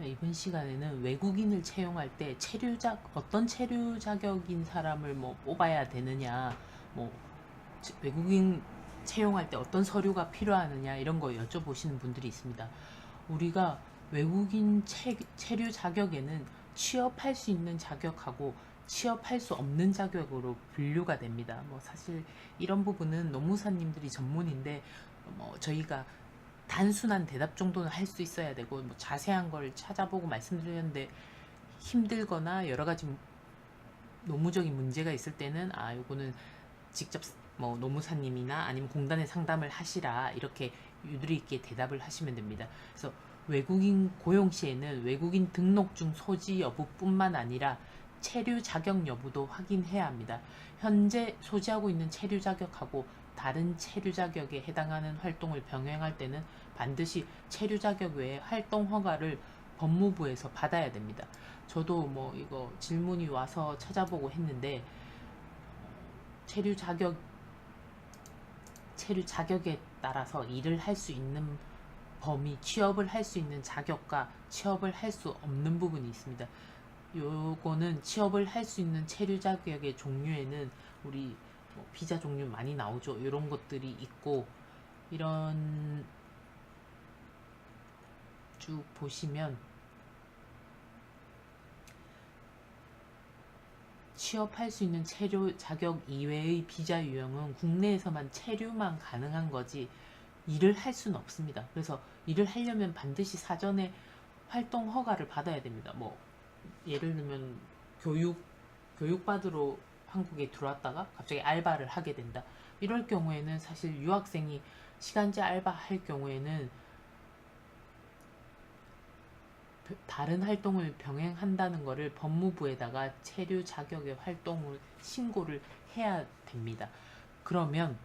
네, 이번 시간에는 외국인을 채용할 때 체류 자 어떤 체류 자격인 사람을 뭐 뽑아야 되느냐, 뭐 치- 외국인 채용할 때 어떤 서류가 필요하느냐 이런 거 여쭤보시는 분들이 있습니다. 우리가 외국인 체, 체류 자격에는 취업할 수 있는 자격하고 취업할 수 없는 자격으로 분류가 됩니다. 뭐 사실 이런 부분은 노무사님들이 전문인데 뭐 저희가 단순한 대답 정도는 할 수 있어야 되고 뭐 자세한 걸 찾아보고 말씀드렸는데 힘들거나 여러 가지 노무적인 문제가 있을 때는 아 요거는 직접 뭐 노무사님이나 아니면 공단에 상담을 하시라 이렇게 유두리 있게 대답을 하시면 됩니다. 그래서 외국인 고용 시에는 외국인 등록증 소지 여부뿐만 아니라 체류 자격 여부도 확인해야 합니다. 현재 소지하고 있는 체류 자격하고 다른 체류 자격에 해당하는 활동을 병행할 때는 반드시 체류 자격 외에 활동 허가를 법무부에서 받아야 됩니다. 저도 뭐 이거 질문이 와서 찾아보고 했는데 체류 자격 체류 자격에 따라서 일을 할 수 있는 범위, 취업을 할 수 있는 자격과 취업을 할 수 없는 부분이 있습니다. 요거는 취업을 할 수 있는 체류 자격의 종류에는 우리 뭐 비자 종류 많이 나오죠. 이런 것들이 있고 이런 쭉 보시면 취업할 수 있는 체류 자격 이외의 비자 유형은 국내에서만 체류만 가능한 거지 일을 할 수는 없습니다. 그래서 일을 하려면 반드시 사전에 활동 허가를 받아야 됩니다. 뭐 예를 들면 교육 교육 받으러 한국에 들어왔다가 갑자기 알바를 하게 된다. 이럴 경우에는 사실 유학생이 시간제 알바 할 경우에는 벼- 다른 활동을 병행한다는 것을 법무부에다가 체류 자격의 활동을 신고를 해야 됩니다. 그러면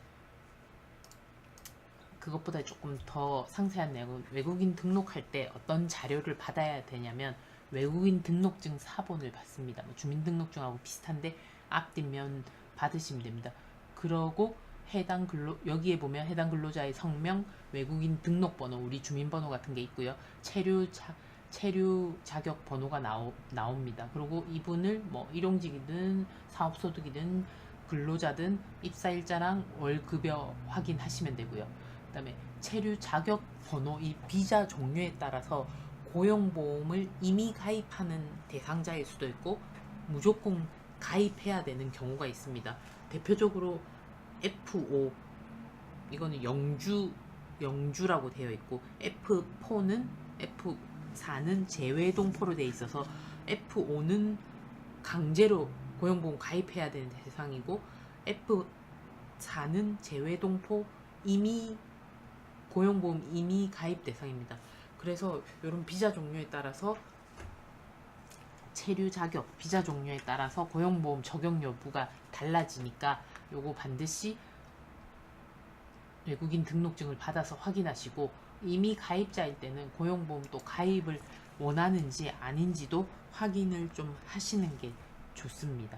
그것보다 조금 더 상세한 내용은 외국인 등록할 때 어떤 자료를 받아야 되냐면 외국인 등록증 사본을 받습니다. 뭐 주민등록증하고 비슷한데 앞뒷면 받으시면 됩니다. 그러고 해당 근로 여기에 보면 해당 근로자의 성명, 외국인 등록번호, 우리 주민번호 같은 게 있고요. 체류 자, 체류 자격 번호가 나오, 나옵니다. 그리고 이분을 뭐 일용직이든 사업소득이든 근로자든 입사일자랑 월급여 확인하시면 되고요. 그 다음에 체류 자격 번호 이 비자 종류에 따라서 고용보험을 이미 가입하는 대상자일 수도 있고 무조건 가입해야 되는 경우가 있습니다. 대표적으로 F5 이거는 영주 영주라고 되어 있고 F4는 F4는 재외동포로 되어 있어서 F5는 강제로 고용보험 가입해야 되는 대상이고 F4는 재외동포 이미 고용보험 이미 가입 대상입니다. 그래서 이런 비자 종류에 따라서 체류 자격, 비자 종류에 따라서 고용보험 적용 여부가 달라지니까 요거 반드시 외국인 등록증을 받아서 확인하시고 이미 가입자일 때는 고용보험 또 가입을 원하는지 아닌지도 확인을 좀 하시는 게 좋습니다.